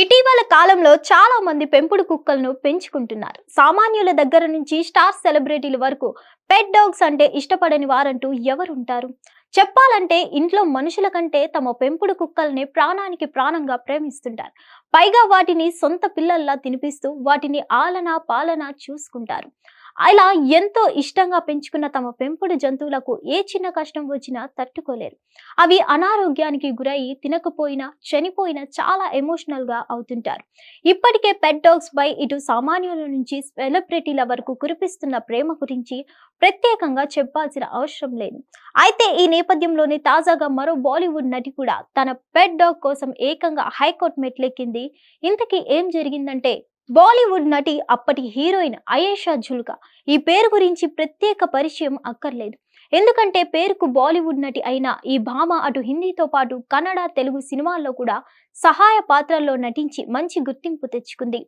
ఇటీవల కాలంలో చాలా మంది పెంపుడు కుక్కలను పెంచుకుంటున్నారు. సామాన్యుల దగ్గర నుంచి స్టార్ సెలబ్రిటీల వరకు పెట్ డాగ్స్ అంటే ఇష్టపడని వారంటూ ఎవరుంటారు? చెప్పాలంటే ఇంట్లో మనుషుల కంటే తమ పెంపుడు కుక్కల్ని ప్రాణానికి ప్రాణంగా ప్రేమిస్తుంటారు. పైగా వాటిని సొంత పిల్లల్లా తినిపిస్తూ వాటిని ఆలన పాలన చూసుకుంటారు. అలా ఎంతో ఇష్టంగా పెంచుకున్న తమ పెంపుడు జంతువులకు ఏ చిన్న కష్టం వచ్చినా తట్టుకోలేరు. అవి అనారోగ్యానికి గురయ్యి తినకపోయినా చనిపోయినా చాలా ఎమోషనల్గా అవుతుంటారు. ఇప్పటికే పెట్ డాగ్స్ పై ఇటు సామాన్యుల నుంచి సెలబ్రిటీల వరకు కురిపిస్తున్న ప్రేమ గురించి ప్రత్యేకంగా చెప్పాల్సిన అవసరం లేదు. అయితే ఈ నేపథ్యంలోనే తాజాగా మరో బాలీవుడ్ నటి కూడా తన పెట్ డాగ్ కోసం ఏకంగా హైకోర్టు మెట్లెక్కింది. ఇంతకీ ఏం జరిగిందంటే బాలీవుడ్ నటి అప్పటి హీరోయిన్ అయేషా జుల్కా ఈ పేరు గురించి ప్రత్యేక పరిచయం అక్కర్లేదు. ఎందుకంటే పేరుకు బాలీవుడ్ నటి అయిన ఈ భామ అటు హిందీతో పాటు కన్నడ తెలుగు సినిమాల్లో కూడా సహాయ పాత్రల్లో నటించి మంచి గుర్తింపు తెచ్చుకుంది.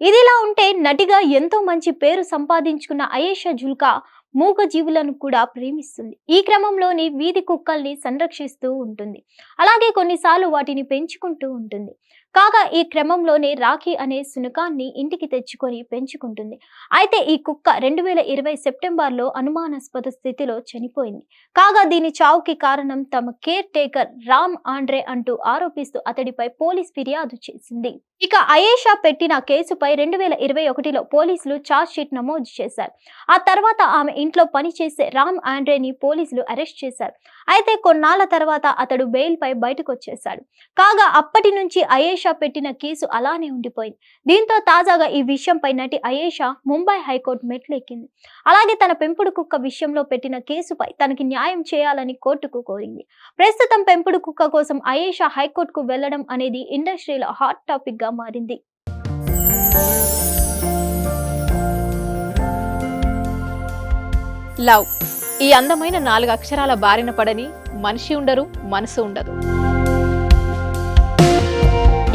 ఇదిలా ఉంటే నటిగా ఎంతో మంచి పేరు సంపాదించుకున్న అయేషా జుల్కా మూగ జీవులను కూడా ప్రేమిస్తుంది. ఈ క్రమంలోని వీధి కుక్కల్ని సంరక్షిస్తూ ఉంటుంది. అలాగే కొన్నిసార్లు వాటిని పెంచుకుంటూ ఉంటుంది. కాగా ఈ క్రమంలోనే రాఖీ అనే శునకాన్ని ఇంటికి తెచ్చుకొని పెంచుకుంటుంది. అయితే ఈ కుక్క రెండు వేల ఇరవై సెప్టెంబర్లో అనుమానాస్పద స్థితిలో చనిపోయింది. కాగా దీని చావుకి కారణం తమ కేర్ టేకర్ రామ్ ఆండ్రే అంటూ ఆరోపిస్తూ అతడిపై పోలీస్ ఫిర్యాదు చేసింది. ఇక అయేషా పెట్టిన కేసుపై రెండు వేల ఇరవై ఒకటిలో పోలీసులు ఛార్జ్ షీట్ నమోదు చేశారు. ఆ తర్వాత ఆమె ఇంట్లో పనిచేసే రామ్ ఆండ్రేని పోలీసులు అరెస్ట్ చేశారు. అయితే కొన్నాళ్ళ తర్వాత అతడు బెయిల్ పై బయటకు వచ్చేశాడు కాగా అప్పటి నుంచి అయేషా పెట్టిన కేసు అలానే ఉండిపోయింది. దీంతో తాజాగా ఈ విషయంపై నటి అయేషా ముంబై హైకోర్టు మెట్లెక్కింది. అలాగే తన పెంపుడు కుక్క విషయంలో పెట్టిన కేసుపై తనకి న్యాయం చేయాలని కోర్టుకు కోరింది. ప్రస్తుతం పెంపుడు కుక్క కోసం అయేషా హైకోర్టుకు వెళ్ళడం అనేది ఇండస్ట్రీలో హాట్ టాపిక్గా మారింది. లవ్. ఈ అందమైన నాలుగు అక్షరాల బారిన పడని మనిషి ఉండరు మనసు ఉండదు.